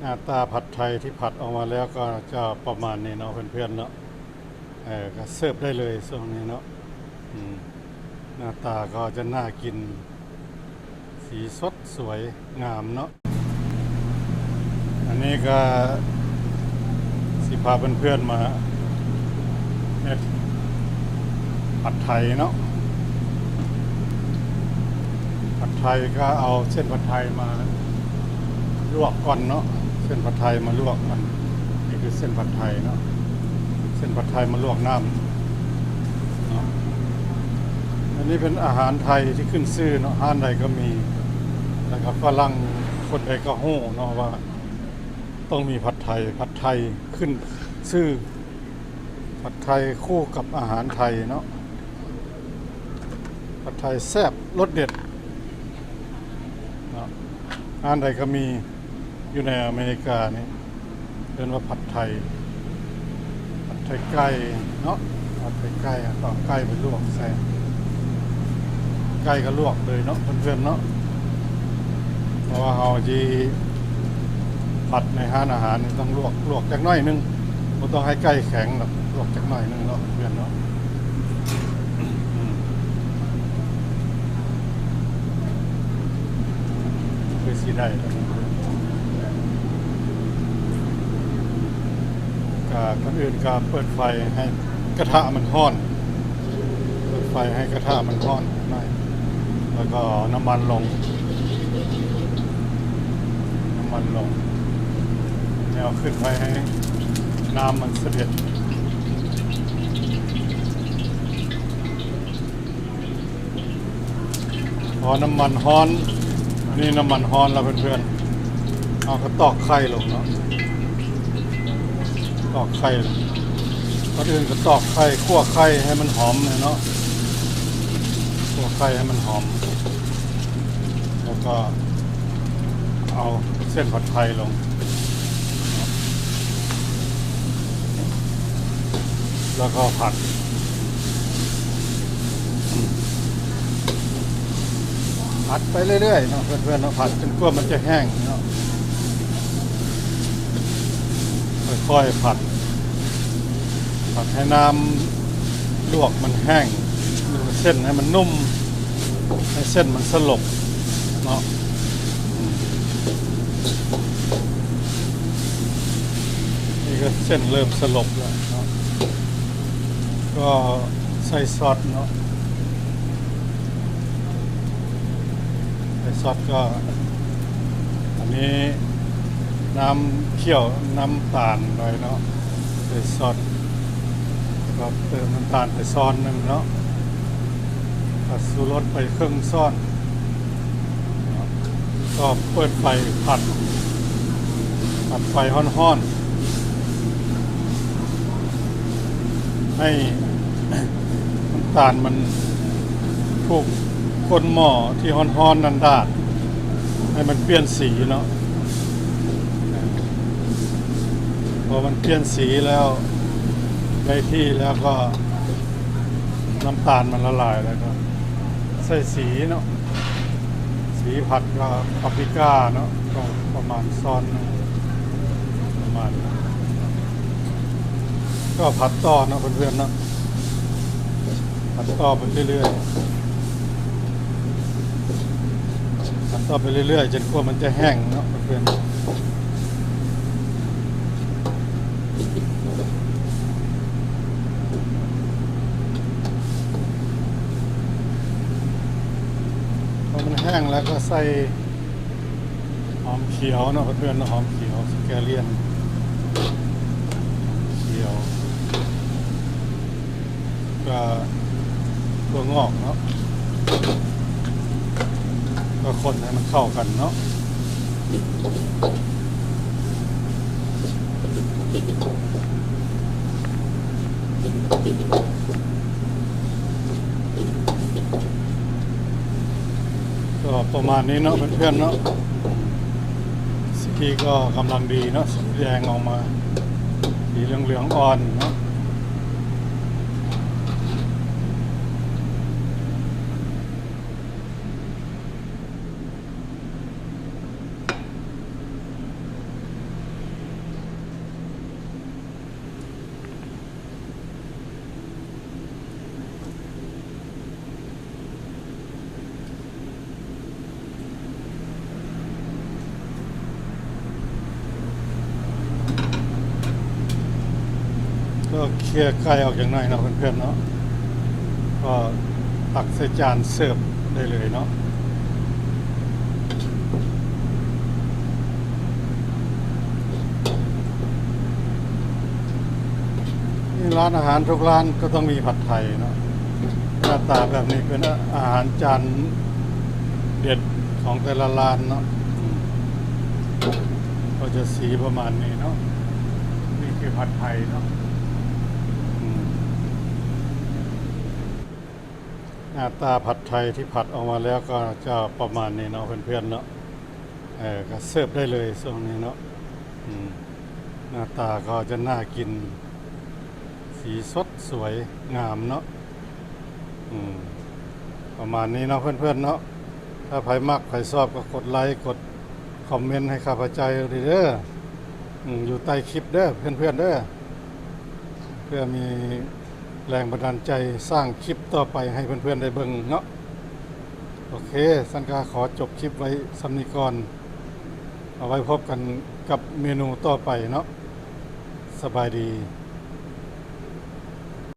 หน้าตาผัดไทยที่ผัดออกมาแล้วก็จะประมาณนี้เนาะเพื่อนๆเนาะเออก็เสิร์ฟได้เลยช่วงนี้เนาะหน้าตาก็จะน่ากิน สีสดสวยงามเนาะอันนี้ก็สิพาเพื่อนๆมาเฮ็ดผัดไทยเนาะผัดไทยก็เอาเส้นผัดไทยมาลวกก่อนเนาะ เส้นผัดไทยมาลวกมันนี่คือเส้นผัดไทยเนาะเส้นผัดไทยมาลวกน้ำเนาะอันนี้เป็นอาหารไทยที่ขึ้นชื่อเนาะห้านใดก็มีแล้วก็ฝรั่งคนใดก็โห่เนาะว่า ต้องมีผัดไทยผัดไทยขึ้นชื่อผัดไทยคู่กับอาหารไทยเนาะผัดไทยแซ่บรสเด็ดเนาะอาหารใดก็มี อยู่ในอเมริกานี่เรียกว่าผัดไทย ผัดไทยไก่เนาะผัดไทยไก่อะก็เอาไก่ไปลวกใส่ไก่ก็ลวกเลยเนาะเพื่อนๆเนาะเพราะว่าเราจีผัดในห้านอาหารนี่ต้องลวกลวกจักน่อยนึงไม่ต้องให้ไก่แข็งหรอกลวกจักน่อยนึงเนาะเพื่อนเนาะอืมคือสีได้แล้วนะ ก็ คนอื่นก็เปิดไฟให้กระทะมันห้อน เปิดไฟให้กระทะมันห้อนหน่อยแล้วก็น้ำมันลง น้ำมันลงแล้วขึ้นไปให้น้ำมันเสด็จพอน้ำมันฮ้อน นี่น้ำมันฮ้อนแล้วเพื่อนๆเอาก็ตอกไข่ลงเนาะ ตอกไข่ก่อนอื่นก็ตอกไข่คั่วไข่ให้มันหอมเนาะคั่วไข่ให้มันหอม แล้วก็เอาเส้นผัดไทยลงแล้วก็ผัด ผัดไปเรื่อยๆเนาะเพื่อนๆเนาะผัดจนกว่ามันจะแห้งเนาะ ค่อยๆผัด ผัดให้น้ำลวกมันแห้งเส้นให้มันนุ่ม ให้เส้นมันสลบเนาะอืมนี่ก็เส้นเริ่มสลบแล้วเนาะก็ใส่ซอสเนาะใส่ซอสก็ อันนี้ น้ำเคี่ยวน้ำตาลหน่อยเนาะใส่ซอสก็เติมน้ำตาลไปซ้อนหนึ่งเนาะผัดสูรสไปเครึ่องซ้อนก็เปิดไฟผัด ผัดไฟห้อนๆ ให้น้ำตาลมันถูกก้นหม้อที่ห้อนๆนันดาดให้มันเปลี่ยนสีเนาะ อมันเปลี่ยนสีแล้วได้ที่แล้วก็น้ำตาลมันละลายแล้วก็ใส่สีเนาะสีผัดก็ปาปริก้าเนาะก็ประมาณซ้อนประมาณ ก็ผัดต่อเนาะเพื่อนๆเนาะผัดต่อไปเรื่อยๆผัดต่อไปเรื่อยๆจนกว่ามันจะแห้งเนาะเพื่อนๆ พอมัน แห้งแล้วก็ใส่หอมเขียวเนาะเพื่อนๆเนาะหอมเขียวสแกเลียนเขียวก็ตัวงอกเนาะก็คนให้มันเข้ากันเนาะ ก็ประมาณนี้เนาะเพื่อนๆเนาะสีก็กำลังดีเนาะสีแดงออกมาสีเหลืองๆอ่อนเนาะ เคลียร์ไก่ออกอย่างน้อยเนาะเพื่อนๆเนาะก็ตักใส่จานเสิร์ฟได้เลยเนาะนี่ร้านอาหารทุกร้านก็ต้องมีผัดไทยเนาะหน้าตาแบบนี้เป็นอาหารจานเด็ดของแต่ละร้านเนาะก็จะสีประมาณนี้เนาะนี่คือผัดไทยเนาะอืม หน้าตาผัดไทยที่ผัดออกมาแล้วก็จะประมาณนี้เนาะเพื่อนๆเนาะเออก็เสิร์ฟได้เลยช่วงนี้เนาะหน้าตาก็จะน่ากิน สีสดสวยงามเนาะอืมประมาณนี้เนาะเพื่อนๆเนาะถ้าใครมักใครชอบก็กดไลค์กดคอมเมนต์ให้ข้าพเจ้าเด้ออืมอยู่ใต้คลิปเด้อเพื่อนๆเด้อเพื่อมี แรงบันดาลใจสร้างคลิปต่อไปให้เพื่อนๆได้เบิ่งเนาะโอเค สันกาขอจบคลิปไว้สำนีก่อนเอาไว้พบกันกับเมนูต่อไปเนาะสบายดี